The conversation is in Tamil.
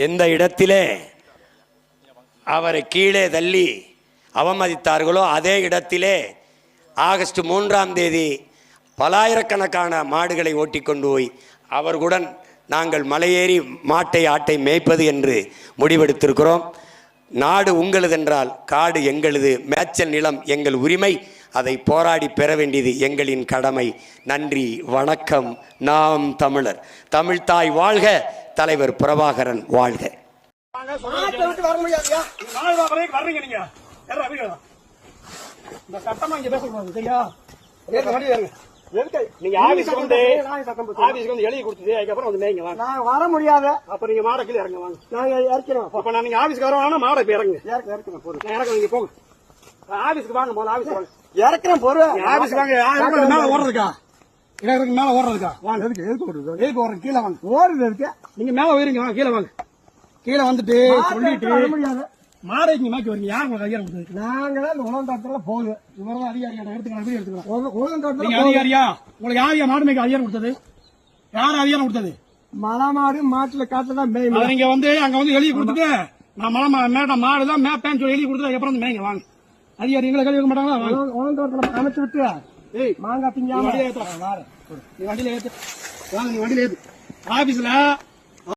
எந்த இடத்திலே அவரை கீழே தள்ளி அவமதித்தார்களோ அதே இடத்திலே ஆகஸ்ட் மூன்றாம் தேதி பலாயிரக்கணக்கான மாடுகளை ஓட்டி கொண்டு போய் அவர்களுடன் நாங்கள் மலையேறி மாட்டை ஆட்டை மேய்ப்பது என்று முடிவெடுத்திருக்கிறோம். நாடு உங்களுதென்றால் காடு எங்களது மேய்ச்சல் நிலம் எங்கள் உரிமை. அதை போராடி பெற வேண்டியது எங்களின் கடமை. நன்றி வணக்கம். நாம் தமிழர். தமிழ்தாய் வாழ்க. தலைவர் பிரபாகரன் வாழ்க. நீங்க. ஆபீஸ்க்கு வந்து ஆபீஸ்க்கு வந்து எழுதி கொடுத்தது அதுக்கப்புறம் வந்து மேய்ங்க வாங்க. நான் வர முடியாத. அப்ப நீங்க மாட கீழே இறங்க வாங்க. நாங்க இறக்கிறோம் அப்ப. நான் நீங்க ஆபீஸ்க்கு வரவானா மாட போய் இறங்க இறக்க இறக்கிறோம் பொருள் நான் இறக்க நீங்க போங்க. ஆபீஸ்க்கு வாங்க முதல்ல ஆபீஸ்க்கு வாங்க. இறக்கிறேன் நீங்க ஆபீஸ்க்கு வாங்க ஓடுறதுக்கா இறக்குறதுக்கு மேல ஓடுறதுக்கா? வாங்க எதுக்கு எதுக்கு ஓடுறது? எதுக்கு ஓடுறது? கீழே வாங்க. ஓடுது இருக்கு நீங்க மேல உயருங்க வாங்க கீழே வாங்க. கீழே வந்துட்டு சொல்லிட்டு முடியாது. மாடை இங்க மாக்கி வரீங்க. யார் உங்களுக்கு அதிகாரம் கொடுத்தது? நாங்க தான் இந்த உலகத்தாத்துல போகுது. இவரதான் அதிகாரி எடுத்துக்கலாம் வீடியோ எடுத்துக்கலாம் உலகத்தாத்துல நீங்க அதிகாரியா? உங்களுக்கு யார் யார் மாடு மேய்க்க அதிகாரம் கொடுத்தது? யார் அதிகாரம் கொடுத்தது? மலை மாடு மாட்டுல காத்துல தான் அதை நீங்க வந்து அங்க வந்து எழுதி கொடுத்துட்டு நான் மலை மேட மாடு தான் மேப்பேன்னு சொல்லி எழுதி கொடுத்துட்டு அப்புறம் வந்து மேய்ங்க வாங்க. அதிகாரி எங்களை கழுவி மாட்டாங்களா? அமைச்சு விட்டு ఏయ్ మాంగా పింజా వడి లేదు వడి లేదు ఆఫీసులా?